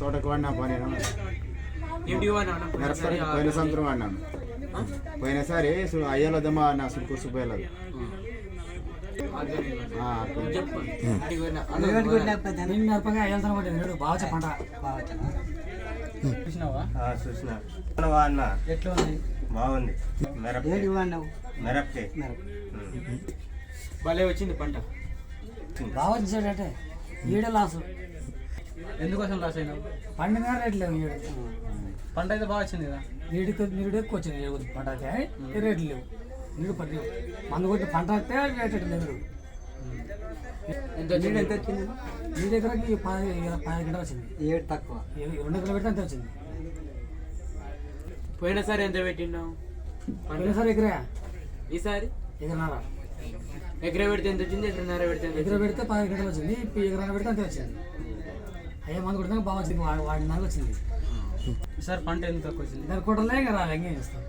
తోటకు వాడినా పని? మిరపకాయ పోయిన సంవత్సరం వాడినాను? పోయినసారి అయ్యలో దమ్మ నా బాగుంది. మిరపకాయ వాడినావు మిరపకాయ భలే వచ్చింది పంట. బాగా వచ్చాడంటే ఈడ లాసు. ఎందుకోసం లాస్ అయినావు పండుగ రేట్ లేవు ఈడ పంట అయితే బాగా వచ్చింది కదా? నీడికి నీడు ఎక్కువ వచ్చింది పంట అయితే. రేట్లు లేవు. నీడు పడి మందు కొట్టి పంట అయితే రేట్ లేదు. ఎంత వచ్చింది? ఎంత వచ్చింది? నీ దగ్గరకి పది పది గంటలు వచ్చింది. ఏడు తక్కువ. రెండు గంటలు పెడితే అంతే వచ్చింది. పోయినసారి ఎంత పెట్టినావు పోయినసారి ఎకరా? ఈసారి? ఎకరన్నారా. ఎకర పెడితే ఎంత వచ్చింది? ఎకరన్నర పెడితే ఎంత ఎకర పెడితే పది గంటలు వచ్చింది. ఇప్పుడు ఎకరాన పెడితే అంతే వచ్చింది. అయ్యే మందు కొడితే బాగా వచ్చింది వాడి నెలకు వచ్చింది. సార్ పంట ఎంత తక్కువ వచ్చింది? దాని కొట్టలే ఇంకా రాదు ఎంగేం చేస్తాం?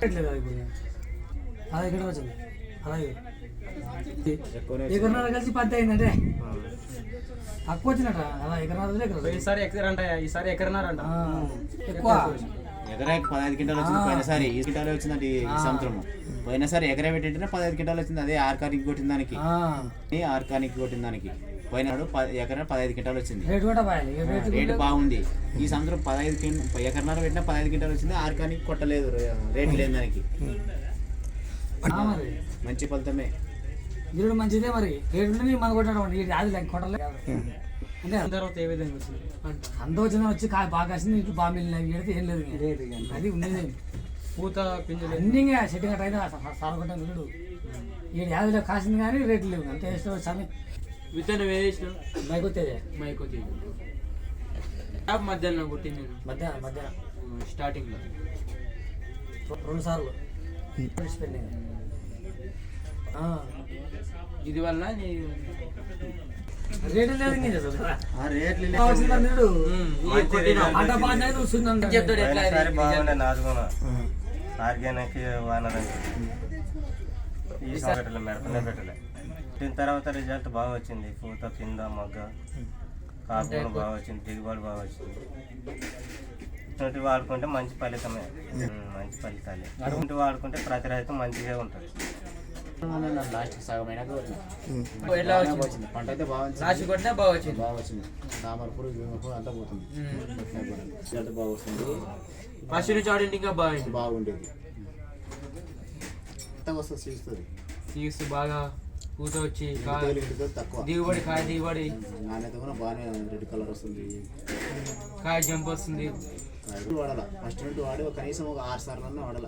పెట్టలేదు అది ఇప్పుడు? పదహైదు గంటలు వచ్చింది? పదహైదు ఎకరన్నర కలిసి పది అయిందంటే? తక్కువ వచ్చినట్ట అలా ఎకరన్నర ఎకర ఈసారి ఎకర అంట ఈసారి ఎకరన్నర అంట. ఎక్కువ. ఎకరాకి పదహైదు క్వింటాలు వచ్చింది పోయినసారి. ఈ క్వింటాలు వచ్చిందండి ఈ సంవత్సరం పోయినసారి ఎకరా పెట్టింటేనే పదహైదు క్వింటాలు వచ్చింది అదే ఆర్కానిక్ కొట్టిన దానికి. ఆర్గానిక్ కొట్టిన దానికి. పోయినాడు ఎకరా పదహైదు క్వింటాలు వచ్చింది. రేటు కూడా బాగాలి ఈ రేటు రేటు బాగుంది. ఈ సంవత్సరం పదహైదు ఎకరన్నర పెట్టినా పదహైదు క్వింటాలు వచ్చింది. ఆర్గానిక్ కొట్టలేదు. రేటు లేని దానికి. మంచి ఫలితమే. ఇరుడు మంచిదే మరి. రేటు ఉంటే మన కొట్టాడు ఇది అది లెక్క కొట్టలే. అంటే తర్వాత ఏ విధంగా వచ్చింది? అంత వచ్చింది వచ్చి బాగా కాసింది. ఇంట్లో బాగా మిల్లినవి ఎడితే ఏం లేదు. అది ఉండేది పూత పింజలు అన్ని సెట్టింగ్ అయితే సారగొట్టం వీడు ఈ యాభైలో కాసింది కానీ రేట్లు లేవు. అంతే. ఇష్టం విత్తనం మైకొత్తేదే మైక్ వచ్చింది టాప్ మధ్యాహ్నం కొట్టింది నేను. మధ్యాహ్నం మధ్యాహ్నం. స్టార్టింగ్లో. రెండు సార్లు. ఇది వల్ల నీ రేటు లేదు ఆర్గానిక్ వానరంగి ఈ పెట్టలే మిరపనే పెట్టలే. దీని తర్వాత రిజల్ట్ బాగా వచ్చింది. పూత కింద మగ్గ కాపు కూడా బాగా వచ్చింది దిగుబడి బాగా వచ్చింది. ఇటువంటి వాడుకుంటే మంచి ఫలితమే. మంచి ఫలితాలే. ఇటువంటి వాడుకుంటే ప్రతి రైతు మంచిగా ఉంటుంది లాస్ట్ సగం అయినాక కొట్టినా. ఎట్లా బాగానే వచ్చింది? వచ్చింది. పంట అయితే బాగా కొట్టినా బాగా వచ్చింది. బాగా వచ్చింది. అంతా పోతుంది. రిజల్ట్ బాగా వస్తుంది ఫస్ట్ నుంచి ఆడింటి ఇంకా బాగుంది బాగుండేది. వస్తుంది సీస్తుంది బాగా పూత వచ్చి దిగుబడి కాయ దిగుబడి. నాణ్యత కూడా బాగానే రెడ్ కలర్ వస్తుంది. కాయ జంప్ వస్తుంది. వాడాల? ఫస్ట్ నుండి వాడి ఒక కనీసం ఒక ఆరు సార్లు అన్న వాడాలి?